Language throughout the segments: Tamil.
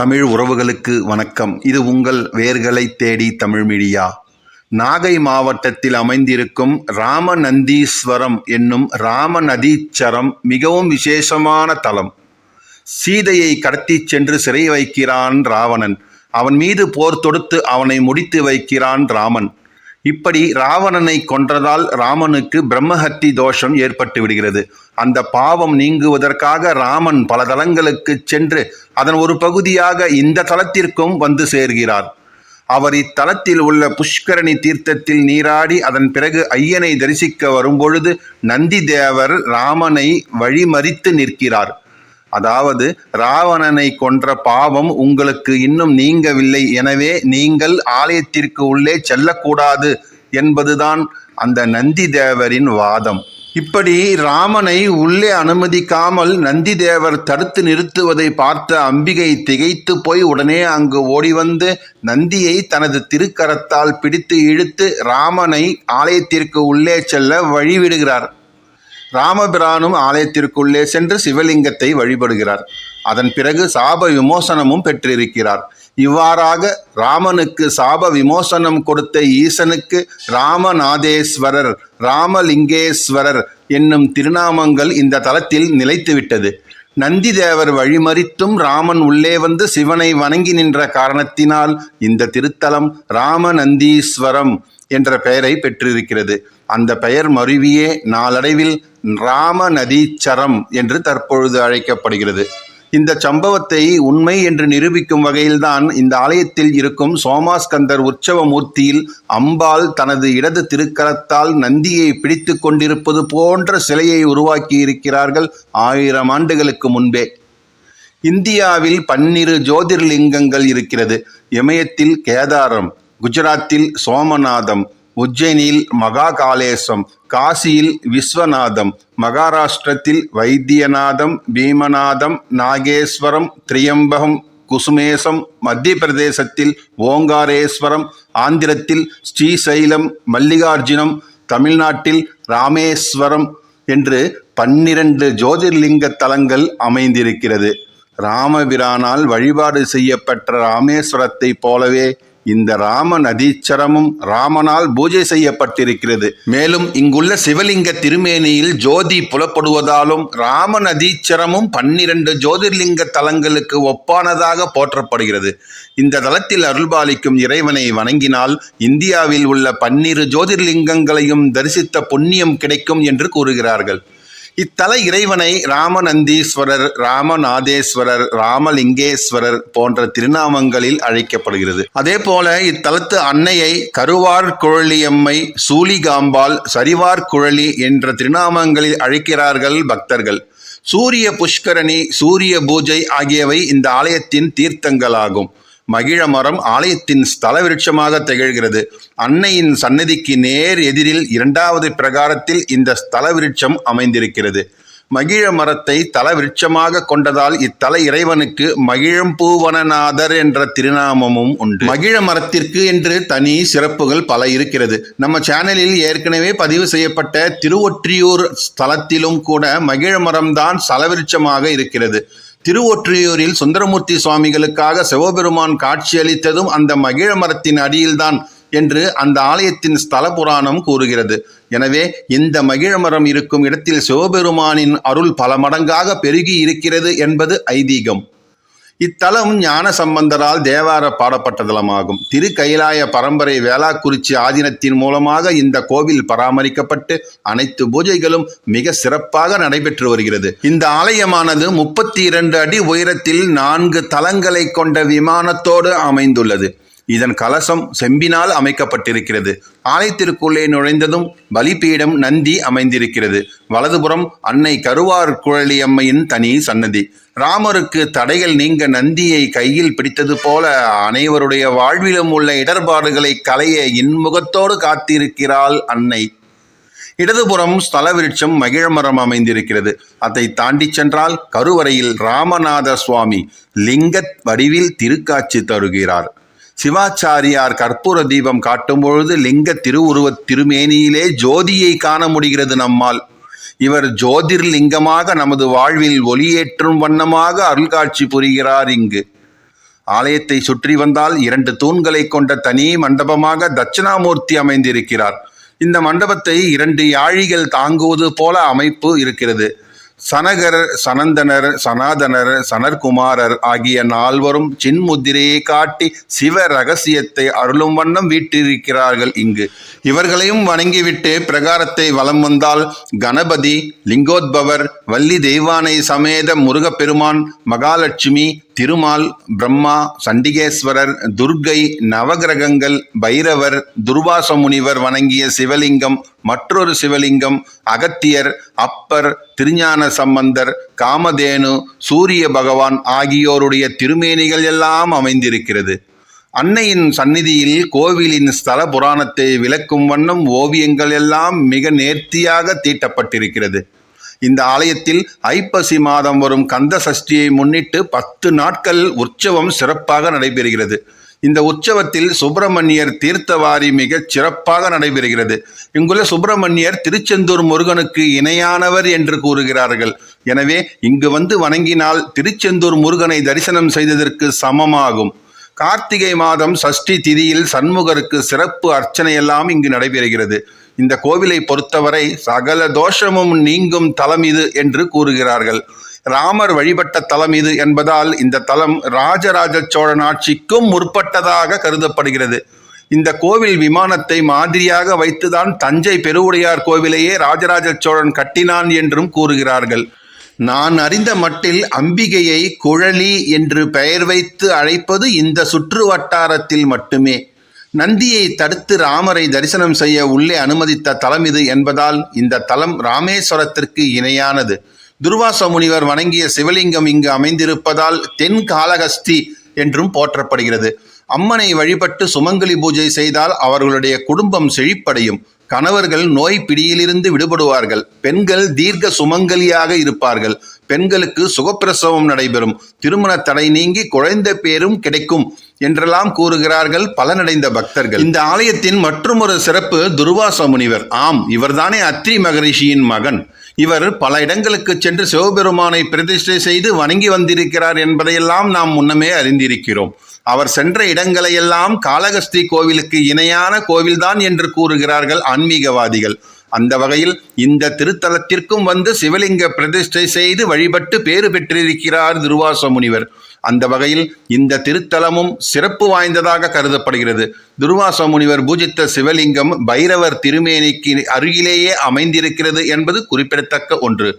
தமிழ் உறவுகளுக்கு வணக்கம். இது உங்கள் வேர்களை தேடி தமிழ் மீடியா. நாகை மாவட்டத்தில் அமைந்திருக்கும் ராமநந்தீஸ்வரம் என்னும் ராமநதீச்சரம் மிகவும் விசேஷமான தலம். சீதையை கடத்திச் சென்று சிறை வைக்கிறான் ராவணன். அவன் மீது போர் தொடுத்து அவனை முடித்து வைக்கிறான் ராமன். இப்படி ராவணனை கொன்றதால் ராமனுக்கு பிரம்மஹத்தி தோஷம் ஏற்பட்டு விடுகிறது. அந்த பாவம் நீங்குவதற்காக ராமன் பல தலங்களுக்கு சென்று அதன் ஒரு பகுதியாக இந்த தலத்திற்கும் வந்து சேர்கிறார். அவர் இத்தலத்தில் உள்ள புஷ்கரணி தீர்த்தத்தில் நீராடி அதன் பிறகு ஐயனை தரிசிக்க வரும்பொழுது நந்தி தேவர் ராமனை வழிமறித்து நிற்கிறார். அதாவது ராவணனை கொன்ற பாவம் உங்களுக்கு இன்னும் நீங்கவில்லை. எனவே நீங்கள் ஆலயத்திற்கு உள்ளே செல்லக்கூடாது என்பதுதான் அந்த நந்தி தேவரின் வாதம். இப்படி ராமனை உள்ளே அனுமதிக்காமல் நந்தி தேவர் தடுத்து நிறுத்துவதை பார்த்த அம்பிகை திகைத்து போய் உடனே அங்கு ஓடி வந்து நந்தியை தனது திருக்கரத்தால் பிடித்து இழுத்து ராமனை ஆலயத்திற்கு உள்ளே செல்ல வழிவிடுகிறார். ராமபிரானும் ஆலயத்திற்குள்ளே சென்று சிவலிங்கத்தை வழிபடுகிறார். அதன் பிறகு சாப விமோசனமும் பெற்றிருக்கிறார். இவ்வாறாக ராமனுக்கு சாப விமோசனம் கொடுத்த ஈசனுக்கு ராமநாதேஸ்வரர் ராமலிங்கேஸ்வரர் என்னும் திருநாமங்கள் இந்த தலத்தில் நிலைத்துவிட்டது. நந்திதேவர் வழிமறித்தும் ராமன் உள்ளே வந்து சிவனை வணங்கி நின்ற காரணத்தினால் இந்த திருத்தலம் ராமநந்தீஸ்வரம் என்ற பெயரை பெற்றிருக்கிறது. அந்த பெயர் மருவியே நாளடைவில் ராமநதீச்சரம் என்று தற்பொழுது அழைக்கப்படுகிறது. இந்த சம்பவத்தை உண்மை என்று நிரூபிக்கும் வகையில்தான் இந்த ஆலயத்தில் இருக்கும் சோமாஸ்கந்தர் உற்சவ மூர்த்தியில் அம்பாள் தனது இடது திருக்கரத்தால் நந்தியை பிடித்து கொண்டிருப்பது போன்ற சிலையை உருவாக்கி இருக்கிறார்கள் ஆயிரம் ஆண்டுகளுக்கு முன்பே. இந்தியாவில் பன்னிரு ஜோதிர்லிங்கங்கள் இருக்கிறது. இமயத்தில் கேதாரம் குஜராத்தில் சோமநாதம் உஜ்ஜைனில் மகாகாலேசம் காசியில் விஸ்வநாதம் மகாராஷ்டிரத்தில் வைத்தியநாதம் பீமநாதம் நாகேஸ்வரம் திரியம்பகம் குசுமேசம் மத்திய பிரதேசத்தில் ஓங்காரேஸ்வரம் ஆந்திரத்தில் ஸ்ரீசைலம் மல்லிகார்ஜுனம் தமிழ்நாட்டில் ராமேஸ்வரம் என்று பன்னிரண்டு ஜோதிர்லிங்க தலங்கள் அமைந்திருக்கிறது. ராமபிரானால் வழிபாடு செய்யப்பட்ட ராமேஸ்வரத்தைப் போலவே இந்த ராம அதீச்சரமும் ராமனால் பூஜை செய்யப்பட்டிருக்கிறது. மேலும் இங்குள்ள சிவலிங்க திருமேனியில் ஜோதி புலப்படுவதாலும் ராமன் அதீச்சரமும் பன்னிரண்டு ஜோதிர்லிங்க தலங்களுக்கு ஒப்பானதாக போற்றப்படுகிறது. இந்த தலத்தில் அருள்பாலிக்கும் இறைவனை வணங்கினால் இந்தியாவில் உள்ள பன்னிரு ஜோதிர்லிங்கங்களையும் தரிசித்த புண்ணியம் கிடைக்கும் என்று கூறுகிறார்கள். இத்தல இறைவனை ராமநந்தீஸ்வரர் ராமநாதேஸ்வரர் ராமலிங்கேஸ்வரர் போன்ற திருநாமங்களில் அழைக்கப்படுகிறது. அதே போல இத்தலத்து அன்னையை கருவார் குழலியம்மை சூலிகாம்பாள் சரிவார் குழலி என்ற திருநாமங்களில் அழைக்கிறார்கள் பக்தர்கள். சூரிய புஷ்கரணி சூரிய பூஜை ஆகியவை இந்த ஆலயத்தின் தீர்த்தங்களாகும். மகிழ மரம் ஆலயத்தின் ஸ்தல விருட்சமாக திகழ்கிறது. அன்னையின் சன்னதிக்கு நேர் எதிரில் இரண்டாவது பிரகாரத்தில் இந்த ஸ்தல விருட்சம் அமைந்திருக்கிறது. மகிழ மரத்தை தல விருட்சமாக கொண்டதால் இத்தல இறைவனுக்கு மகிழம்பூவனநாதர் என்ற திருநாமமும் உண்டு. மகிழ மரத்திற்கு என்று தனி சிறப்புகள் பல இருக்கிறது. நம்ம சேனலில் ஏற்கனவே பதிவு செய்யப்பட்ட திருவொற்றியூர் ஸ்தலத்திலும் கூட மகிழ மரம்தான் சலவிருட்சமாக இருக்கிறது. திருவொற்றியூரில் சுந்தரமூர்த்தி சுவாமிகளுக்காக சிவபெருமான் காட்சியளித்ததும் அந்த மகிழ மரத்தின் அடியில்தான் என்று அந்த ஆலயத்தின் ஸ்தல புராணம் கூறுகிறது. எனவே இந்த மகிழ மரம் இருக்கும் இடத்தில் சிவபெருமானின் அருள் பல மடங்காக பெருகி இருக்கிறது என்பது ஐதீகம். இத்தலம் ஞான சம்பந்தரால் தேவார பாடப்பட்ட தலமாகும் திரு கைலாய பரம்பரை வேளாக்குறிச்சி ஆதீனத்தின் மூலமாக இந்த கோவில் பராமரிக்கப்பட்டு அனைத்து பூஜைகளும் மிக சிறப்பாக நடைபெற்று வருகிறது. இந்த ஆலயமானது முப்பத்தி இரண்டு அடி உயரத்தில் நான்கு தலங்களை கொண்ட விமானத்தோடு அமைந்துள்ளது. இதன் கலசம் செம்பினால் அமைக்கப்பட்டிருக்கிறது. ஆலயத்திற்குள்ளே நுழைந்ததும் பலிபீடம் நந்தி அமைந்திருக்கிறது. வலதுபுறம் அன்னை கருவார் குழலியம்மையின் தனி சன்னதி. ராமருக்கு தடைகள் நீங்க நந்தியை கையில் பிடித்தது போல அனைவருடைய வாழ்விலும் உள்ள இடர்பாடுகளை களைய இன்முகத்தோடு காத்திருக்கிறாள் அன்னை. இடதுபுறம் ஸ்தல விருட்சம் மகிழமரம் அமைந்திருக்கிறது. அதை தாண்டி சென்றால் கருவறையில் ராமநாத சுவாமி லிங்கத் வடிவில் திருக்காட்சி தருகிறார். சிவாச்சாரியார் கற்பூர தீபம் காட்டும் பொழுது லிங்க திருவுருவத் திருமேனியிலே ஜோதியை காண முடிகிறது நம்மால். இவர் ஜோதிர்லிங்கமாக நமது வாழ்வில் ஒளியேற்றும் வண்ணமாக அருள்காட்சி புரிகிறார் இங்கு. ஆலயத்தை சுற்றி வந்தால் இரண்டு தூண்களை கொண்ட தனி மண்டபமாக தட்சிணாமூர்த்தி அமைந்திருக்கிறார். இந்த மண்டபத்தை இரண்டு யாழிகள் தாங்குவது போல அமைப்பு இருக்கிறது. சனகர் சனந்தனர் சனாதனர் சனர்குமாரர் ஆகிய நால்வரும் சின்முத்திரையை காட்டி சிவ ரகசியத்தை அருளும் வண்ணம் வீட்டிருக்கிறார்கள் இங்கு. இவர்களையும் வணங்கிவிட்டு பிரகாரத்தை வலம் வந்தால் கணபதி லிங்கோத்பவர் வள்ளி தெய்வானை சமேத முருகப்பெருமான் மகாலட்சுமி திருமால் பிரம்மா சண்டிகேஸ்வரர் துர்கை நவகிரகங்கள் பைரவர் துர்வாச முனிவர் வணங்கிய சிவலிங்கம் மற்றொரு சிவலிங்கம் அகத்தியர் அப்பர் திருஞான சம்பந்தர் காமதேனு சூரிய பகவான் ஆகியோருடைய திருமேனிகள் எல்லாம் அமைந்திருக்கிறது. அன்னையின் சந்நிதியில் கோவிலின் ஸ்தல புராணத்தை விளக்கும் வண்ணம் ஓவியங்கள் எல்லாம் மிக நேர்த்தியாக தீட்டப்பட்டிருக்கிறது. இந்த ஆலயத்தில் ஐப்பசி மாதம் வரும் கந்த சஷ்டியை முன்னிட்டு பத்து நாட்கள் உற்சவம் சிறப்பாக நடைபெறுகிறது. இந்த உற்சவத்தில் சுப்பிரமணியர் தீர்த்தவாரி மிகச் சிறப்பாக நடைபெறுகிறது. இங்குள்ள சுப்பிரமணியர் திருச்செந்தூர் முருகனுக்கு இணையானவர் என்று கூறுகிறார்கள். எனவே இங்கு வந்து வணங்கினால் திருச்செந்தூர் முருகனை தரிசனம் செய்ததற்கு சமமாகும். கார்த்திகை மாதம் சஷ்டி திதியில் சண்முகருக்கு சிறப்பு அர்ச்சனையெல்லாம் இங்கு நடைபெறுகிறது. இந்த கோவிலை பொறுத்தவரை சகல தோஷமும் நீங்கும் தலம் இது என்று கூறுகிறார்கள். ராமர் வழிபட்ட தலம் இது என்பதால் இந்த தலம் ராஜராஜ சோழன் ஆட்சிக்கும் முற்பட்டதாக கருதப்படுகிறது. இந்த கோவில் விமானத்தை மாதிரியாக வைத்துதான் தஞ்சை பெருவுடையார் கோவிலையே ராஜராஜ சோழன் கட்டினான் என்றும் கூறுகிறார்கள். நான் அறிந்த மட்டில் அம்பிகையை குழலி என்று பெயர் வைத்து அழைப்பது இந்த சுற்று வட்டாரத்தில் மட்டுமே. நந்தியை தடுத்து ராமரை தரிசனம் செய்ய உள்ளே அனுமதித்த தலம் இது என்பதால் இந்த தலம் ராமேஸ்வரத்திற்கு இணையானது. துர்வாச முனிவர் வணங்கிய சிவலிங்கம் இங்கு அமைந்திருப்பதால் தென் காலகஸ்தி என்றும் போற்றப்படுகிறது. அம்மனை வழிபட்டு சுமங்கலி பூஜை செய்தால் அவர்களுடைய குடும்பம் செழிப்படையும். கணவர்கள் நோய் பிடியிலிருந்து விடுபடுவார்கள். பெண்கள் தீர்க்க சுமங்கலியாக இருப்பார்கள். பெண்களுக்கு சுகப்பிரசவம் நடைபெறும். திருமண தடை நீங்கி குழந்தை பேரும் கிடைக்கும். என்றெல்லாம் கூறுகிறார்கள் பலனடைந்த பக்தர்கள். இந்த ஆலயத்தின் மற்றொரு சிறப்பு துர்வாச முனிவர் ஆம் இவர்தானே அத்ரி மகரிஷியின் மகன். இவர் பல இடங்களுக்கு சென்று சிவபெருமானை பிரதிஷ்டை செய்து வணங்கி வந்திருக்கிறார் என்பதையெல்லாம் நாம் முன்னமே அறிந்திருக்கிறோம். அவர் சென்ற இடங்களையெல்லாம் காளகஸ்தி கோவிலுக்கு இணையான கோவில்தான் என்று கூறுகிறார்கள் ஆன்மீகவாதிகள். அந்த வகையில் இந்த திருத்தலத்திற்கும் வந்து சிவலிங்க பிரதிஷ்டை செய்து வழிபட்டு பேறு பெற்றிருக்கிறார் திருவாச முனிவர் அந்த வகையில் இந்த திருத்தலமும் சிறப்பு வாய்ந்ததாக கருதப்படுகிறது. துர்வாச முனிவர் பூஜித்த சிவலிங்கம் பைரவர் திருமேனிக்கு அருகிலேயே அமைந்திருக்கிறது என்பது குறிப்பிடத்தக்க ஒன்று.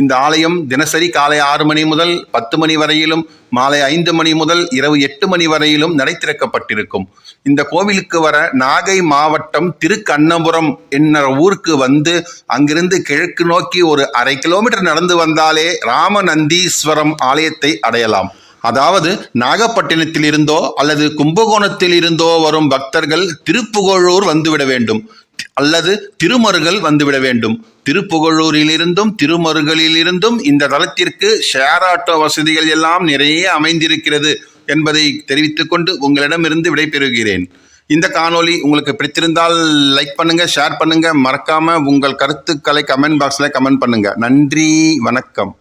இந்த ஆலயம் தினசரி காலை ஆறு மணி முதல் பத்து மணி வரையிலும் மாலை ஐந்து மணி முதல் இரவு எட்டு மணி வரையிலும் நடை திறக்கப்பட்டிருக்கும். இந்த கோவிலுக்கு வர நாகை மாவட்டம் திருக்கண்ணபுரம் என்ற ஊருக்கு வந்து அங்கிருந்து கிழக்கு நோக்கி ஒரு அரை கிலோமீட்டர் நடந்து வந்தாலே ராமநந்தீஸ்வரம் ஆலயத்தை அடையலாம். அதாவது நாகப்பட்டினத்தில் இருந்தோ அல்லது கும்பகோணத்தில் இருந்தோ வரும் பக்தர்கள் திருப்புகழூர் வந்துவிட வேண்டும். அல்லது திருமருகல் வந்துவிட வேண்டும். திருப்புகழூரிலிருந்தும் திருமருகலிலிருந்தும் இந்த தளத்திற்கு ஷேர் ஆட்டோ வசதிகள் எல்லாம் நிறைய அமைந்திருக்கிறது என்பதை தெரிவித்துக் கொண்டு உங்களிடமிருந்து விடைபெறுகிறேன். இந்த காணொளி உங்களுக்கு பிடித்திருந்தால் லைக் பண்ணுங்க ஷேர் பண்ணுங்க. மறக்காம உங்கள் கருத்துக்களை கமெண்ட் பாக்ஸில் கமெண்ட் பண்ணுங்க. நன்றி வணக்கம்.